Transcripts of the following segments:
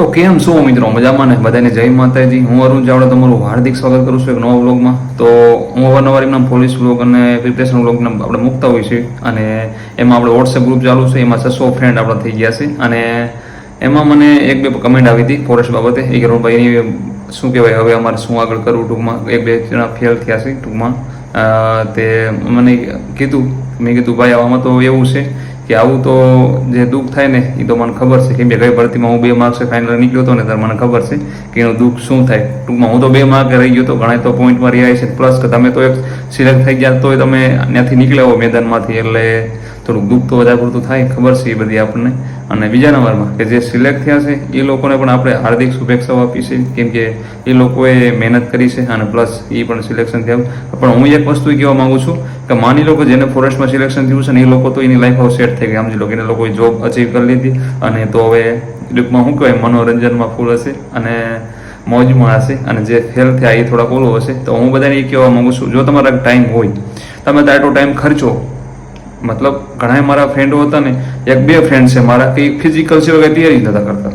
તો કેમ છો મિત્રો? મજામાં ને? બધાને જય માતાજી. હું અરુણ ચાવડા તમારું હાર્દિક સ્વાગત કરું છું એક નવા વ્લોગમાં. તો હું અવારનવાર એમના પોલીસ વ્લોગ અને પ્રિપરેશન વ્લોગ આપણે મૂકતા હોય છે અને એમાં આપણે વોટ્સએપ ગ્રુપ ચાલુ છે. એમાં છસો ફ્રેન્ડ આપણા થઈ ગયા છે. અને એમાં મને એક બે કમેન્ટ આવી હતી ફોરેસ્ટ બાબતે. એ ભાઈ શું કહેવાય? હવે અમારે શું આગળ કરવું ટૂંકમાં? એક બે જણા ફેલ થયા છે ટૂંકમાં. તે મને કીધું મેં કીધું, ભાઈ, આમાં તો એવું છે કે આવું તો જે દુઃખ થાય ને એ તો મને ખબર છે. કેમ કે ગઈ ભરતીમાં હું બે માર્ક્સે ફાઇનલ નીકળ્યો હતો ને ત્યારે મને ખબર છે કે એનું દુઃખ શું થાય. ટૂંકમાં હું તો બે માર્કે રહી ગયો તો ઘણા તો પોઈન્ટમાં રહ્યા છે. પ્લસ કે તમે તો એક સિલેક્ટ થઈ ગયા તોય તમે ત્યાંથી નીકળ્યા હો મેદાનમાંથી, એટલે થોડુંક દુઃખ તો વધારે પૂરતું થાય, ખબર છે એ બધી આપણને. અને બીજા નંબરમાં કે જે સિલેક્ટ થયા છે, એ લોકોને પણ આપણે હાર્દિક શુભેચ્છાઓ આપી છે કેમ કે એ લોકોએ મહેનત કરી છે અને પ્લસ એ પણ સિલેક્શન થયા. પણ હું એક વસ્તુ કહેવા માંગુ છું કે માની લો કે જેને ફોરેસ્ટમાં સિલેક્શન થયું છે ને એ લોકો તો એની લાઈફ હવે સેટ થઈ ગઈ. સમજી લો કે એને લોકોએ જોબ અચીવ કરી લીધી અને તો હવે ટૂંકમાં શું કહેવાય, મનોરંજનમાં ફૂલ હશે અને મોજમાં હશે અને જે ફેલ થયા એ થોડાક ઓલો હશે. તો હું બધાને એ કહેવા માંગુ છું, જો તમારા ટાઈમ હોય, તમે તો આટલો ટાઈમ ખર્ચો મતલબ ઘણા મારા ફ્રેન્ડો હતા ને, એક બે ફ્રેન્ડ છે, મારા કે ફિઝિકલ છે વગેરે તૈયારી નતા કરતા.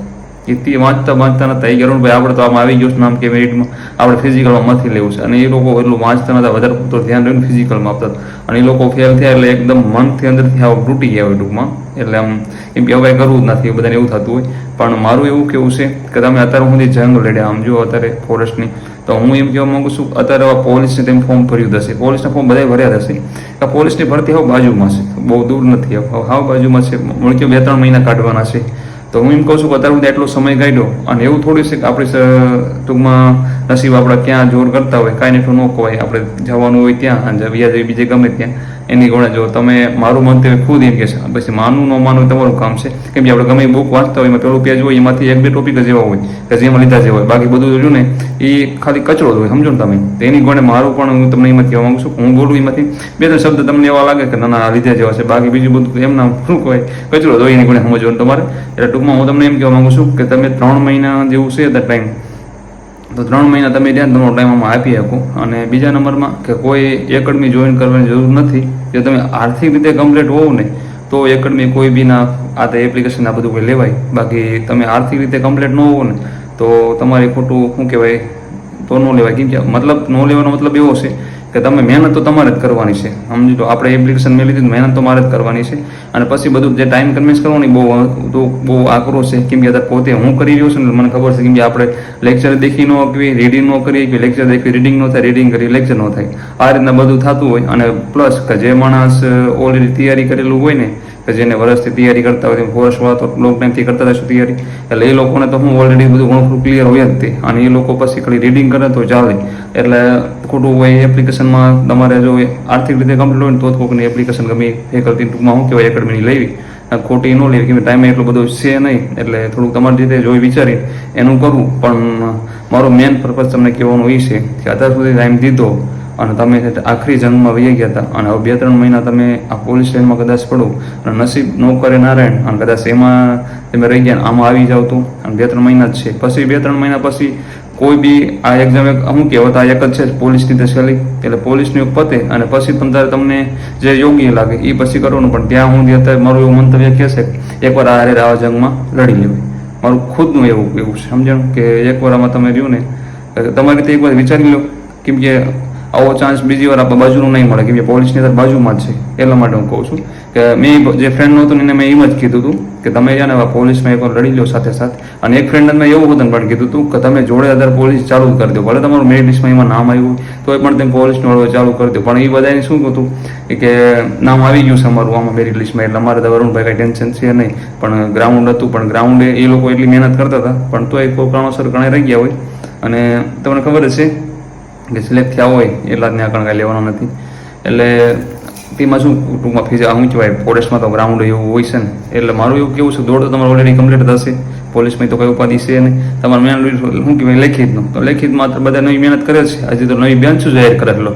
એ તે વાંચતા વાંચતા નતા એ કહેવાનું ભાઈ આપણે તો આમાં આવી ગયું છે નામ કે મેરિટમાં આપણે ફિઝિકલમાં નથી લેવું છે. અને એ લોકો એટલું વાંચતા નતા, વધારે પૂરતું ધ્યાન રહ્યું ફિઝિકલમાં આપતા અને એ લોકો ફેલ થયા એટલે એકદમ મનથી અંદરથી આવું તૂટી ગયા હોય ટૂંકમાં. એટલે આમ એમ કે હવે કરવું જ નથી બધાને એવું થતું હોય. પણ મારું એવું કેવું છે કે તમે અત્યારે સુધી જંગ લડ્યા. આમ જો અત્યારે ફોરેસ્ટની તો હું એમ કહેવા માંગુ છું, અત્યારે પોલીસને તેમ ફોર્મ ભર્યું હશે પોલીસના ફોર્મ બધા ભર્યા હશે આ પોલીસની ભરતી હવે બાજુમાં છે. બહુ દૂર નથી. હવે બાજુમાં છે. મળ્યો બે ત્રણ મહિના કાઢવાના છે. તો હું એમ કહું છું કે અત્યારે હું એટલો સમય કાઢ્યો. અને એવું થોડું છે કે આપણે ટૂંકમાં નસીબ આપણા ક્યાં જોર કરતા હોય, કાંઈ એટલું ન કહેવાય આપણે જવાનું હોય ત્યાં અને હોય બીજે ગમે ત્યાં. એની ગણે જો તમે મારું મંતવ્ય ખુદ એમ કે છે પછી માનવું ન માનવું તમારું કામ છે. કેમ કે આપણે ગમે બુક વાંચતા હોય, એમાં પેલું પેજ હોય, એમાંથી એક બે ટોપિક જ એવા હોય, કે જેમાં લીધા જેવા હોય. બાકી બધું જો ને, એ ખાલી કચરો જ હોય, સમજો ને તમે. એની ગણે મારું પણ હું તમને એમાં કહેવા માંગુ છું હું બોલું એમાંથી. બે ત્રણ શબ્દ તમને એવા લાગે કે ના ના લીધા જેવા છે. બાકી બીજું બધું એમના શું કહેવાય? કચરો જ હોય, એની ગણે સમજવાનું તમારે. એટલે ટૂંકમાં હું તમને એમ કહેવા માંગુ છું કે તમે ત્રણ મહિના જેવું છે ટાઈમ તો ત્રણ મહિના તમે ત્યાં તમારો ટાઈમ આમાં આપી શકો. અને બીજા નંબરમાં કે કોઈ એકેડમી જોઈન કરવાની જરૂર નથી. જો તમે આર્થિક રીતે કમ્પ્લીટ હોવ ને, તો એકેડમી કોઈ બી ના આ તો એપ્લિકેશન આ બધું કોઈ લેવાય. બાકી તમે આર્થિક રીતે કમ્પ્લીટ ન હોવો ને, તો તમારે ખોટું શું કહેવાય, તો ન લેવાય. કેમ કે મતલબ, ન લેવાનો મતલબ એવો છે કે તમે મહેનત તો તમારે જ કરવાની છે. સમજી લો, આપણે એપ્લિકેશન મેં લીધી તો મહેનત તો મારે જ કરવાની છે. અને પછી બધું જે ટાઈમ કન્વિન્સ કરવાની બહુ તો બહુ આકરો છે કેમ કે અત્યારે પોતે હું કરી રહ્યો છું ને મને ખબર છે કેમ કે આપણે લેક્ચર દેખી ન શકવી રીડિંગ ન કરીએ કે લેક્ચર દેખી રીડિંગ ન થાય રીડિંગ કરી લેક્ચર ન થાય. આ રીતના બધું થતું હોય અને પ્લસ કે જે માણસ ઓલરેડી તૈયારી કરેલું હોય ને કે જેને વર્ષથી તૈયારી કરતા હોય વર્ષ હોય તો લોંગ ટાઈમથી કરતા રહેશું તૈયારી. એટલે એ લોકોને તો હું ઓલરેડી બધું ઘણું ક્લિયર હોય જ તે. અને એ લોકો પછી ખાલી રીડિંગ કરે તો ચાલે. એટલે ખોટું હોય એપ્લિકેશનમાં તમારે જો આર્થિક રીતે કમ્પ્લીટ હોય ને તો જ કોઈકની એપ્લિકેશન ગમે ફેકલ્ટી ટૂંકમાં શું કહેવાય એકેડમીની લેવી. ખોટી ન લેવી, કેમ ટાઈમે એટલો બધો છે નહીં. એટલે થોડુંક તમારી રીતે જોઈ વિચારી એનું કરવું પણ મારો મેન પર્પઝ તમને કહેવાનું એ છે કે અત્યાર સુધી ટાઈમ દીધો અને તમે આખરી જંગમાં વહી ગયા હતા. અને હવે બે ત્રણ મહિના તમે આ પોલીસ લાઇનમાં કદાચ પડો. અને નસીબ ન કરે નારાયણ. અને કદાચ એમાં તમે રહી ગયા આમાં આવી જાવ તો. અને બે ત્રણ મહિના જ છે. પછી બે ત્રણ મહિના પછી કોઈ બી આ એક્ઝામ એક અમુક કહેવત આ એક જ છે પોલીસની તે સહેલી એટલે પોલીસની એક પતે. અને પછી પણ તારે તમને જે યોગ્ય લાગે એ પછી કરવાનું. પણ ત્યાં હું અત્યારે મારું એવું મંતવ્ય કહે છે કે એકવાર આ હારે આવા જંગમાં લડી લેવાય મારું ખુદનું એવું એવું સમજણ? કે એકવાર આમાં તમે રહ્યું ને, તમારી રીતે એકવાર વિચારી લો કેમ કે આવો ચાન્સ બીજી વાર આપણા બાજુનું નહીં મળે, કેમ કે પોલીસની અંદર બાજુમાં જ છે. એટલા માટે હું કહું છું કે મેં જે ફ્રેન્ડ હતું એને મેં એમ જ કીધું હતું કે તમે છે ને પોલીસમાં એકવાર લડી લો સાથે સાથે. અને એક ફ્રેન્ડ મેં એવું બધું પણ કીધું હતું કે તમે જોડે અદર પોલીસ ચાલુ કરી દો, ભલે તમારું મેરિટ લિસ્ટમાં એમાં નામ આવ્યું હોય તો પણ તમે પોલીસનું હળવે ચાલુ કરી દો. પણ એ બધાને શું હતું કે નામ આવી ગયું છે અમારું, આમાં મેરિટ લિસ્ટમાં એટલે અમારે તો વરુણભાઈ કાંઈ ટેન્શન છે નહીં. પણ ગ્રાઉન્ડ હતું, પણ ગ્રાઉન્ડે એ લોકો એટલી મહેનત કરતા હતા, પણ તો એ કોઈ કારણોસર ઘણા રહી ગયા હોય. અને તમને ખબર જ છે કે સિલેક્ટ થયા હોય જ ત્યાં આગળ કાંઈ લેવાનો નથી. એટલે તેમાં શું ટૂંકમાં ફીઝ શું કહેવાય ફોરેસ્ટમાં તો ગ્રાઉન્ડ એવું હોય છે ને. એટલે મારું એવું કેવું છે, દોડ તો તમારે ઓલરેડી કમ્પ્લીટ થશે. પોલીસમાં તો કઈ ઉપાધિ છે નહીં. તમારે મેન શું કહેવાય, લેખિતનું. તો લેખિતમાં માત્ર બધા નવી મહેનત કરે છે. હજી તો નવી બેન્ચ જાહેર કરેલો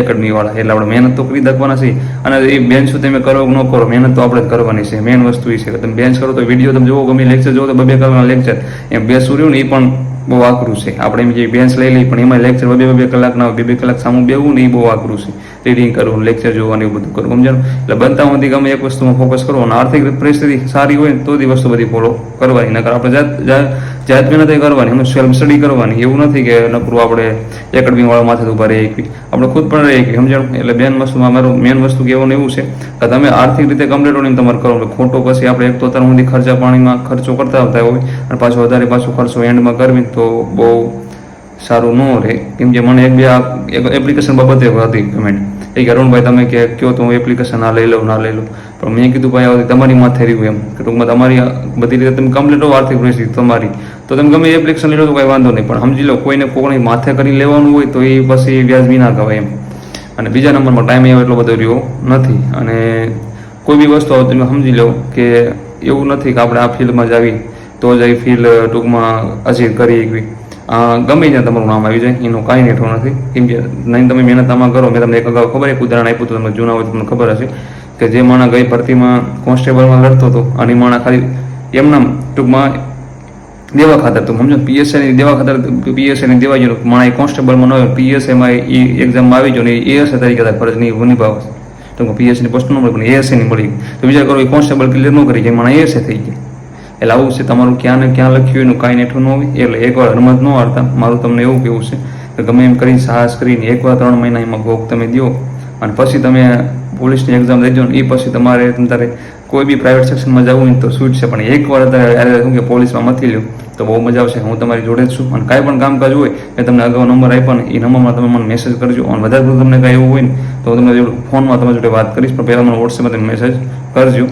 એકેડમી વાળા એટલે આપણે મહેનત તો કરી દખવાના છે. અને એ બેન્ચ તમે કરો ન કરો, મહેનત તો આપણે જ કરવાની છે. મેન વસ્તુ એ છે કે તમે બેન્ચ કરો તો વીડિયો તમે જોવો, ગમે લેક્ચર જોવો તો બે બે કલાકના લેક્ચર એમ બેસું રહ્યું ને એ પણ બહુ આકરું છે. આપણે એમ જે બેન્ચ લઈ લઈ પણ એમાં લેક્ચર બે બે કલાકના બે બે કલાક સામું બેવું ને એ બહુ આકરું છે. રીડિંગ કરવું લેક્ચર જોવાનું એવું બધું કરવું. સમજાણું એટલે બનતા સુધી ગમે એક વસ્તુમાં ફોકસ કરો અને આર્થિક પરિસ્થિતિ સારી હોય તો એ વસ્તુ બધી ફોલો કરવાની. નકર આપણે જાત જાત મહેનત કરવાની, એમને સેલ્ફ સ્ટડી કરવાની. એવું નથી કે નકરું આપણે એકેડમી વાળા માથે ઊભા રહી એકવી આપણે ખુદ પણ રહી એકવી સમજણ? એટલે બેન વસ્તુમાં મારું મેન વસ્તુ કહેવાનું એવું છે કે તમે આર્થિક રીતે કમ્પ્લીટ હોય ને તમારે કરો. એટલે ખોટો પછી આપણે એક તો અત્યાર સુધી ખર્ચા પાણીમાં ખર્ચો કરતા આવતા હોય અને પાછો વધારે પાછો ખર્ચો એન્ડમાં કરવી તો બહુ સારું ન રહે. કેમ કે મને એક બે આ એપ્લિકેશન બાબતે હતી પેમેન્ટ એ કે અરુણભાઈ તમે કે, કયો તો હું એપ્લિકેશન આ લઈ લઉં ના લઈ લઉં. પણ મેં કીધું ભાઈ આવતી તમારી માથે રહ્યું એમ. કે ટૂંકમાં તમારી બધી રીતે તમે કમ્પ્લીટ હો આર્થિક પરિસ્થિતિ તમારી. તો તમે ગમે એપ્લિકેશન લઈ લો તો કાંઈ વાંધો નહીં. પણ સમજી લો કોઈને કોકની માથે કરી લેવાનું હોય તો એ પછી વ્યાજબી ના કહેવાય એમ. અને બીજા નંબરમાં ટાઈમ એવો એટલો બધો રહ્યો નથી. અને કોઈ બી વસ્તુ હવે તમે સમજી લો કે એવું નથી કે આપણે આ ફિલ્ડમાં જ આવી, તો જ એ ફિલ્ડ ટૂંકમાં અચીવ કરી શકવી. ગમે ત્યાં તમારું નામ આવી જાય, એનું કાંઈ નેઠો નથી. કેમ કે નહીં તમે મહેનત આમાં કરો, મેં તમને એક અગાઉ ખબર એક ઉદાહરણ આપ્યું હતું, તમને જૂના હોય તમને ખબર હશે, કે જે માણસ ગઈ ભરતીમાં કોન્સ્ટેબલમાં લડતો હતો, અને માણસ ખાલી એમના ટૂંકમાં દેવા ખાતર તો સમજો પીએસઆઈની દેવા ખાતર પીએસઆઈની દેવા ગયો માણસ કોન્સ્ટેબલમાં ન હોય પીએસઆઈમાં એ એક્ઝામમાં આવી જો ને, એ એસઆઈ તરીકે તારે ફરજ નહીં નિભાવે તો પીએસસીની પોસ્ટ ન મળે પણ એએસઆઈની મળી તો વિચાર કરો એ કોન્સ્ટેબલ ક્લિયર ન કરી જાય, માણસ એએસઆઈ થઈ જાય. એટલે આવું છે તમારું ક્યાં ને ક્યાં લખ્યું એનું કાંઈ નેઠું ન હોય. એટલે એકવાર હરમત ન હારતા, મારું તમને એવું કેવું છે કે ગમે એમ કરીને સાહસ કરીને એકવાર ત્રણ મહિના એમાં ભોગ તમે દો અને પછી તમે પોલીસની એક્ઝામ દેજો ને, એ પછી તમારે તમારે કોઈ બી પ્રાઇવેટ સેક્શનમાં જવું હોય તો છૂટ છે, પણ એકવાર અત્યારે અરે શું કે પોલીસમાં મથી લ્યો તો બહુ મજા આવશે. હું તમારી જોડે જ છું. અને કાંઈ પણ કામકાજ હોય મેં તમને અગાઉ નંબર આપ્યો ને, એ નંબરમાં તમે મને મેસેજ કરજો. અને વધારે પડતું તમને કાંઈ એવું હોય ને, તો હું તમને ફોનમાં તમારી જોડે વાત કરીશ. પણ પહેલાં મને વોટ્સએપમાં તમે મેસેજ કરજો.